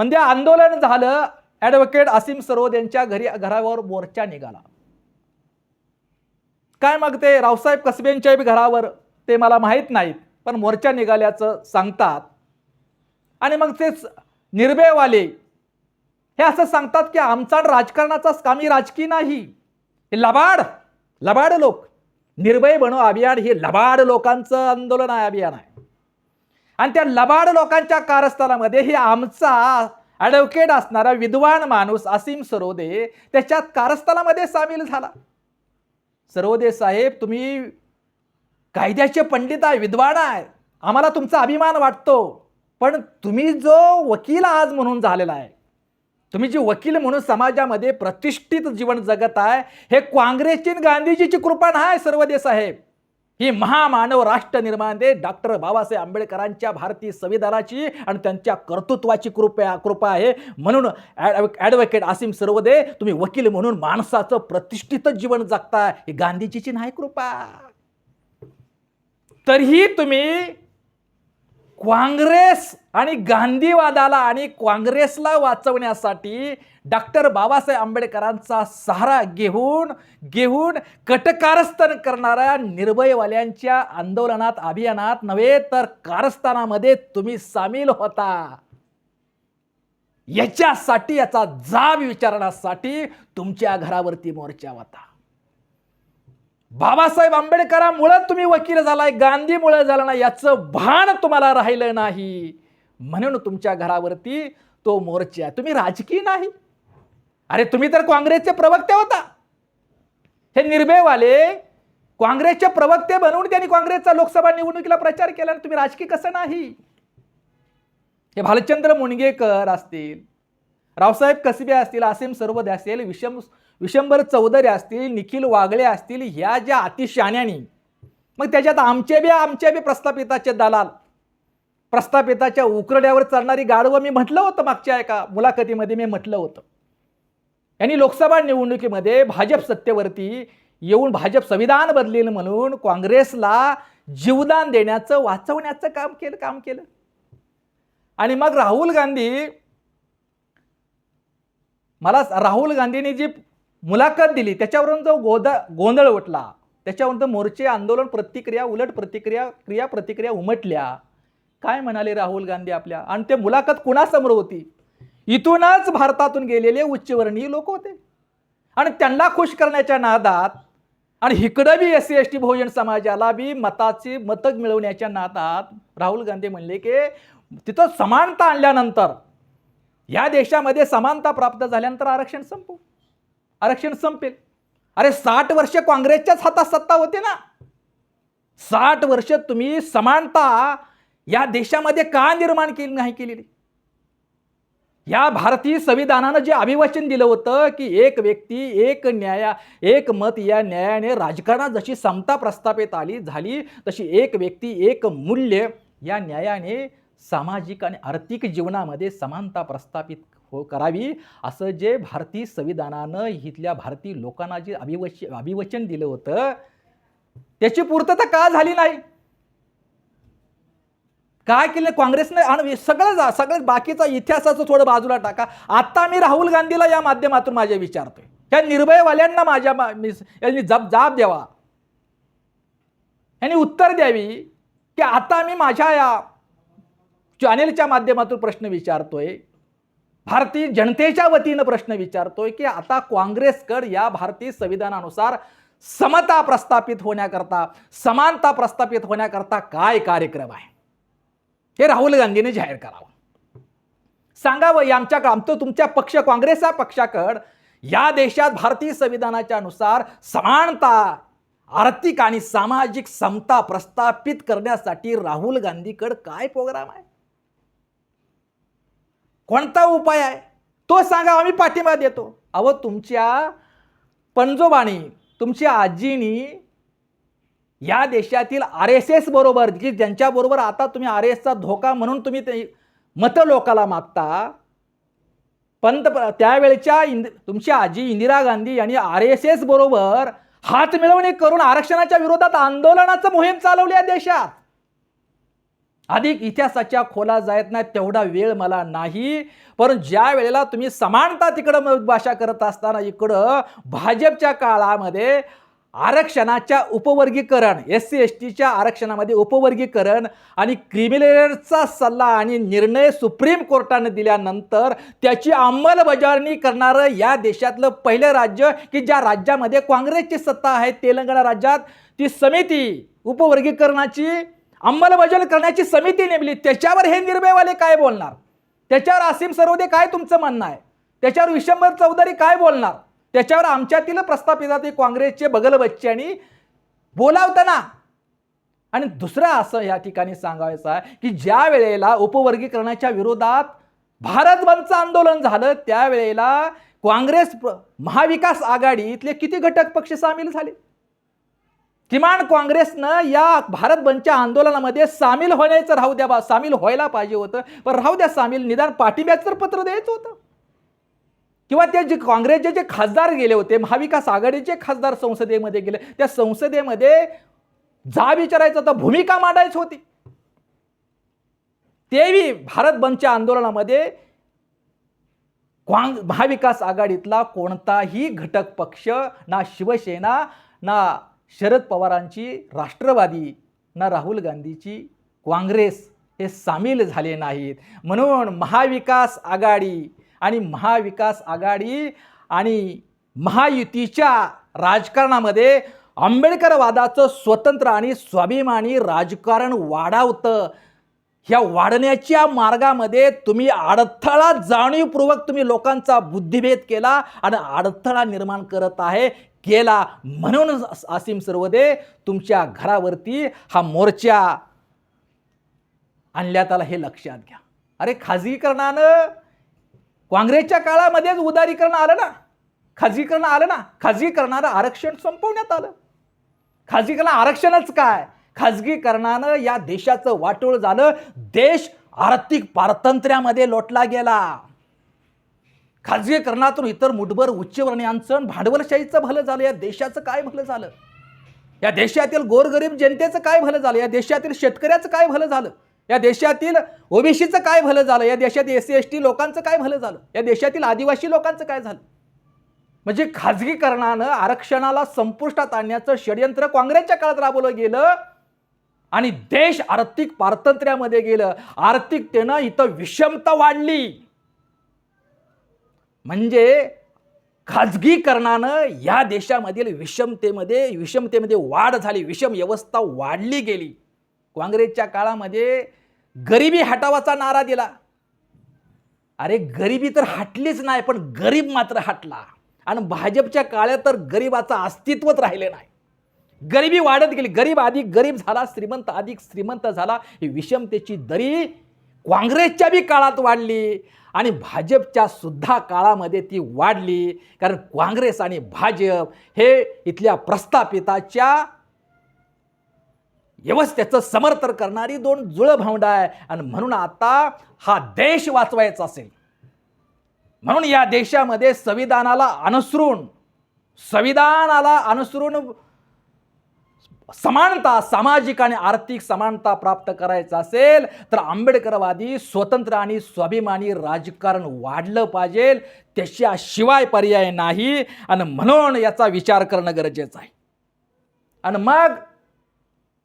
म्हणजे आंदोलन झालं. ॲडव्होकेट असीम सरोद यांच्या घरी घरावर मोर्चा निघाला. काय मग ते रावसाहेब कसबेंच्या बी घरावर ते मला माहीत नाहीत पण मोर्चा निघाल्याचं सांगतात. आणि मग ते निर्भयवाले हे असं सांगतात की आमचा राजकारणाचा कामी राजकीय नाही. हे लबाड लबाड लोक. निर्भय बनो अभियान हे लबाड लोकांचं आंदोलन आहे अभियान आहे. आणि त्या लबाड लोकांच्या कारस्थानामध्ये हे आमचा ॲडव्होकेट असणारा विद्वान माणूस असीम सरोदे त्याच्यात कारस्थानामध्ये सामील झाला. सरोदे साहेब तुम्ही कायद्याचे पंडित आहे विद्वान आहे. आम्हाला तुमचा अभिमान वाटतो. पण तुम्ही जो वकील आज म्हणून झालेला आहे तुम्ही जी वकील म्हणून समाजामध्ये प्रतिष्ठित जीवन जगत आहे हे काँग्रेसची गांधीजीची कृपा नाही सर्वदे साहेब. ही महामानव राष्ट्र निर्माण दे. डॉक्टर बाबासाहेब आंबेडकरांच्या भारतीय संविधानाची आणि त्यांच्या कर्तृत्वाची कृपया कृपा आहे. म्हणून ॲड- ॲडव्होकेट असीम सर्वदे तुम्ही वकील म्हणून माणसाचं प्रतिष्ठित जीवन जगताय. ही गांधीजीची नाही कृपा. तरीही तुम्ही काँग्रेस आणि गांधीवादाला आणि काँग्रेसला वाचवण्यासाठी डॉक्टर बाबासाहेब आंबेडकरांचा सहारा घेऊन घेऊन कटकारस्थान करणाऱ्या निर्भयवाल्यांच्या आंदोलनात अभियानात नव्हे तर कारस्थानामध्ये तुम्ही सामील होता. याच्यासाठी याचा जाब विचारण्यासाठी तुमच्या घरावरती मोर्चा होता. बाबासाहेब आंबेडकरांमुळे तुम्ही वकील झालाय गांधीमुळे झाला नाही याचं भान तुम्हाला राहिलं नाही. म्हणून तुमच्या घरावरती तो मोर्चा आहे. तुम्ही राजकीय नाही. अरे तुम्ही तर काँग्रेसचे प्रवक्ते होता. हे निर्भयवाले काँग्रेसचे प्रवक्ते बनवून त्यांनी काँग्रेसचा लोकसभा निवडणुकीला प्रचार केला आणि तुम्ही राजकीय कसं नाही? हे भालचंद्र मुणगेकर असतील रावसाहेब कसबे असतील असीम सर्वदे असेल विषम विशंभर चौधरी असतील निखिल वागळे असतील ह्या ज्या अतिशाण्यानी मग त्याच्यात आमचे बी आमचे बी प्रस्थापिताचे दलाल प्रस्थापिताच्या उकरड्यावर चालणारी गाडवं मी म्हटलं होतं मागच्या एका मुलाखतीमध्ये मी म्हटलं होतं. यांनी लोकसभा निवडणुकीमध्ये भाजप सत्तेवरती येऊन भाजप संविधान बदलेल म्हणून काँग्रेसला जीवदान देण्याचं वाचवण्याचं काम केलं काम केलं. आणि मग राहुल गांधी मला राहुल गांधींनी जी मुलाखत दिली त्याच्यावरून जो गोद गोंधळ उठला त्याच्यावरून मोर्चे आंदोलन प्रतिक्रिया उलट प्रतिक्रिया क्रिया प्रतिक्रिया उमटल्या. काय म्हणाले राहुल गांधी आपल्या? आणि ते मुलाखत कुणासमोर होती? इथूनच भारतातून गेलेले उच्चवर्णीय लोक होते. आणि त्यांना खुश करण्याच्या नादात आणि इकडं B S C S T Bahujan समाजाला बी मताची मतक मिळवण्याच्या नादात राहुल गांधी म्हणले की तिथं समानता आणल्यानंतर या देशामध्ये समानता प्राप्त झाल्यानंतर आरक्षण संपू. आरक्षण संपेल. अरे साठ वर्ष काँग्रेसच्याच हातात सत्ता होते ना. साठ वर्ष तुम्ही समानता या देशामध्ये का निर्माण केली नाही केलेली? या भारतीय संविधानानं जे अभिवाचन दिलं होतं की एक व्यक्ती एक न्याया एक मत या न्यायाने राजकारणात जशी समता प्रस्थापित आली झाली तशी एक व्यक्ती एक मूल्य या न्यायाने सामाजिक आणि आर्थिक जीवनामध्ये समानता प्रस्थापित हो करावी असं जे भारतीय संविधानानं इथल्या भारतीय लोकांना जे अभिवच अभिवचन दिलं होतं त्याची पूर्तता का झाली नाही? काय केलं? काँग्रेसने आणि सगळं जा सगळं बाकीचा इतिहासाचं थोडं बाजूला टाका. आत्ता मी राहुल गांधीला या माध्यमातून माझ्या विचारतोय. त्या निर्भयवाल्यांना माझ्या मी- यांनी जब जाब द्यावा. यांनी उत्तर द्यावी की आता मी माझ्या या चॅनेलच्या माध्यमातून प्रश्न विचारतोय. भारतीय जनतेच्या वतीनं प्रश्न विचारतोय की आता काँग्रेसकड या भारतीय संविधानानुसार समता प्रस्थापित होण्याकरता समानता प्रस्थापित होण्याकरता काय कार्यक्रम आहे? हे राहुल गांधीने जाहीर करावं. सांगावं या आमच्या आमचं तुमच्या पक्ष काँग्रेस या पक्षाकड या देशात भारतीय संविधानाच्या नुसार समानता आर्थिक आणि सामाजिक समता प्रस्थापित करण्यासाठी राहुल गांधीकड काय प्रोग्राम आहे? कोणता उपाय आहे? तो सांगा आम्ही पाठिंबा देतो. अहो तुमच्या पणजोबाणी तुमच्या आजीनी या देशातील आर एस एस बरोबर की ज्यांच्याबरोबर आता तुम्ही आर एसचा धोका म्हणून तुम्ही ते मतं लोकाला मागता पंत त्यावेळच्या इंद तुमची आजी इंदिरा गांधी यांनी आर एस एस बरोबर हात मिळवणी करून आरक्षणाच्या विरोधात आंदोलनाचं मोहीम चालवली आहे देशात. अधिक इतिहासाच्या खोला जायत नाही तेवढा वेळ मला नाही. पण ज्या वेळेला तुम्ही समानता तिकडं भाषा करत असताना इकडं भाजपच्या काळामध्ये आरक्षणाच्या उपवर्गीकरण एस सी एस टीच्या आरक्षणामध्ये उपवर्गीकरण आणि क्रिमिनलचा सल्ला आणि निर्णय सुप्रीम कोर्टाने दिल्यानंतर त्याची अंमलबजावणी करणारं या देशातलं पहिलं राज्य की ज्या राज्यामध्ये काँग्रेसची सत्ता आहे तेलंगणा राज्यात ती समिती उपवर्गीकरणाची अंमलबजावणी करण्याची समिती नेमली. त्याच्यावर हे निर्भयवाले काय बोलणार? त्याच्यावर आसिम सरोदे काय तुमचं म्हणणं आहे? त्याच्यावर विशंबर चौधरी काय बोलणार? त्याच्यावर आमच्यातील प्रस्थापितातील काँग्रेसचे बगल बच्च्यांनी बोलावताना. आणि दुसरं असं या ठिकाणी सांगायचं आहे की ज्या वेळेला उपवर्गीकरणाच्या विरोधात भारत बंदचं आंदोलन झालं त्यावेळेला काँग्रेस महाविकास आघाडीतले किती घटक पक्ष सामील झाले? किमान काँग्रेसनं या भारत बंदच्या आंदोलनामध्ये सामील होण्याचं राहू द्या बा सामील व्हायला पाहिजे होतं पण राहू द्या सामील निदान पाठिंब्याचं तर पत्र द्यायचं होतं. किंवा ते जे काँग्रेसचे जे खासदार गेले होते महाविकास आघाडीचे खासदार संसदेमध्ये गेले त्या संसदेमध्ये जा विचारायचं तर भूमिका मांडायची होती. तेही भारत बंदच्या आंदोलनामध्ये काँग महाविकास आघाडीतला कोणताही घटक पक्ष ना शिवसेना ना शरद पवारांची राष्ट्रवादी ना राहुल गांधीची काँग्रेस हे सामील झाले नाहीत. म्हणून महाविकास आघाडी आणि महाविकास आघाडी आणि महायुतीच्या राजकारणामध्ये आंबेडकरवादाचं स्वतंत्र आणि स्वाभिमानी राजकारण वाढावतं. ह्या वाढण्याच्या मार्गामध्ये तुम्ही अडथळा जाणीवपूर्वक तुम्ही लोकांचा बुद्धिभेद केला आणि अडथळा निर्माण करत आहे केला. म्हणून आसिम सर्वदे तुमच्या घरावरती हा मोर्चा आणल्या आला हे लक्षात घ्या. अरे खाजगीकरणानं काँग्रेसच्या काळामध्येच उदारीकरण आलं ना खाजगीकरण आलं ना खाजगीकरणानं आरक्षण संपवण्यात आलं. खाजगीकरण आरक्षणच काय? खाजगीकरणानं या देशाचं वाटोळ झालं देश आर्थिक पारतंत्र्यामध्ये लोटला गेला. खाजगीकरणातून इतर मुठभर उच्चवर्णीयांचं भांडवलशाहीचं भलं झालं या देशाचं काय भलं झालं? या देशातील गोरगरीब जनतेचं काय भलं झालं? या देशातील शेतकऱ्याचं काय भलं झालं? या देशातील ओबीसीचं काय भलं झालं? या देशात एस सी एस टी लोकांचं काय भलं झालं? या देशातील आदिवासी लोकांचं काय झालं? म्हणजे खाजगीकरणानं आरक्षणाला संपुष्टात आणण्याचं षडयंत्र काँग्रेसच्या काळात राबवलं गेलं आणि देश आर्थिक पारतंत्र्यामध्ये गेलं. आर्थिकतेनं इथं विषमता वाढली. म्हणजे खाजगीकरणानं या देशामधील विषमतेमध्ये विषमतेमध्ये वाढ झाली विषम व्यवस्था वाढली गेली. काँग्रेसच्या काळामध्ये गरिबी हटावाचा नारा दिला. अरे गरिबी तर हटलीच नाही पण गरीब मात्र हटला. आणि भाजपच्या काळात तर गरिबाचं अस्तित्वच राहिले नाही. गरिबी वाढत गेली. गरीब अधिक गरीब झाला श्रीमंत अधिक श्रीमंत झाला. ही विषमतेची दरी काँग्रेसच्या बी काळात वाढली. आणि भाजपच्या सुद्धा काळामध्ये ती वाढली. कारण काँग्रेस आणि भाजप हे इथल्या प्रस्थापिताच्या व्यवस्थेचं समर्थन करणारी दोन जुळं भावंड आहे. आणि म्हणून आता हा देश वाचवायचा असेल. म्हणून या देशामध्ये संविधानाला अनुसरून संविधानाला अनुसरून समानता सामाजिक आणि आर्थिक समानता प्राप्त करायचं असेल तर आंबेडकरवादी स्वतंत्र आणि स्वाभिमानी राजकारण वाढलं पाहिजे. त्याच्याशिवाय पर्याय नाही. आणि म्हणून याचा विचार करणं गरजेचं आहे. आणि मग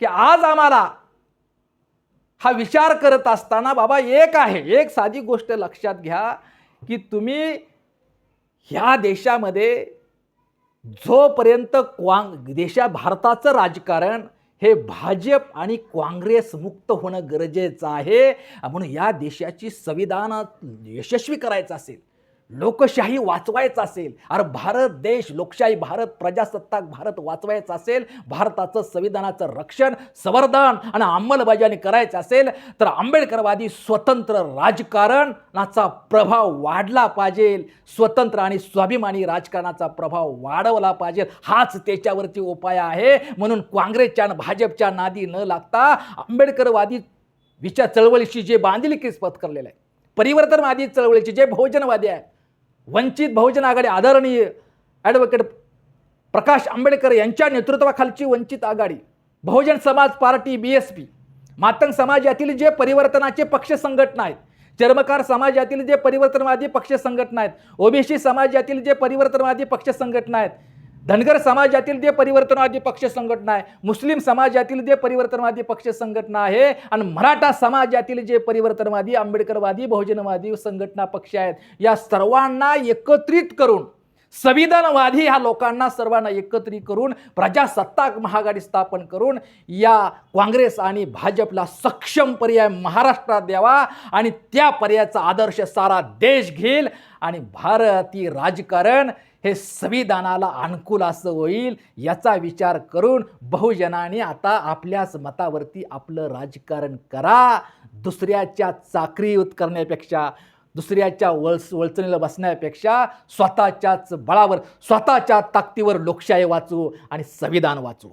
की आज आम्हाला हा विचार करत असताना बाबा एक आहे एक साधी गोष्ट लक्षात घ्या की तुम्ही ह्या देशामध्ये जोपर्यंत क्वांग देशा भारताचं राजकारण हे भाजप आणि काँग्रेस मुक्त होणं गरजेचं आहे म्हणून या देशाची संविधान यशस्वी करायचं असेल. लोकशाही वाचवायचं असेल अरे भारत देश लोकशाही भारत प्रजासत्ताक भारत वाचवायचा असेल भारताचं संविधानाचं रक्षण संवर्धन आणि अंमलबजावणी करायचं असेल तर आंबेडकरवादी स्वतंत्र राजकारणाचा प्रभाव वाढला पाहिजे स्वतंत्र आणि स्वाभिमानी राजकारणाचा प्रभाव वाढवला पाहिजे. हाच त्याच्यावरती उपाय आहे. म्हणून काँग्रेसच्या आणि भाजपच्या नादी न लागता आंबेडकरवादी विचार चळवळीशी जे बांधिलकी पत्करलेलं आहे परिवर्तनवादी चळवळीचे जे बहुजनवादी आहे वंचित बहुजन आघाडी आदरणीय ॲडव्होकेट प्रकाश आंबेडकर यांच्या नेतृत्वाखालची Vanchit Aghadi Bahujan Samaj party B S P Matang समाजातील जे परिवर्तनाचे पक्ष संघटना आहेत चर्मकार समाजातील जे परिवर्तनवादी पक्ष संघटना आहेत ओबीसी समाजातील जे परिवर्तनवादी पक्ष संघटना आहेत धनगर समाजातील जे परिवर्तनवादी पक्ष संघटना आहे मुस्लिम समाजातील जे परिवर्तनवादी पक्ष संघटना आहे आणि मराठा समाजातील जे परिवर्तनवादी आंबेडकरवादी बहुजनवादी संघटना पक्ष आहेत या सर्वांना एकत्रित करून संविधानवादी ह्या लोकांना सर्वांना एकत्रित करून प्रजासत्ताक महागाडी स्थापन करून या काँग्रेस आणि भाजपला सक्षम पर्याय महाराष्ट्रात द्यावा आणि त्या पर्यायाचा आदर्श सारा देश घेईल आणि भारतीय राजकारण हे संविधानाला अनुकूल असं होईल याचा विचार करून बहुजनांनी आता आपल्याच मतावरती आपलं राजकारण करा. दुसऱ्याच्या चाकरी करण्यापेक्षा दुसऱ्याच्या वळस वळचणीला बसण्यापेक्षा स्वतःच्याच बळावर स्वतःच्या ताकदीवर लोकशाही वाचू आणि संविधान वाचू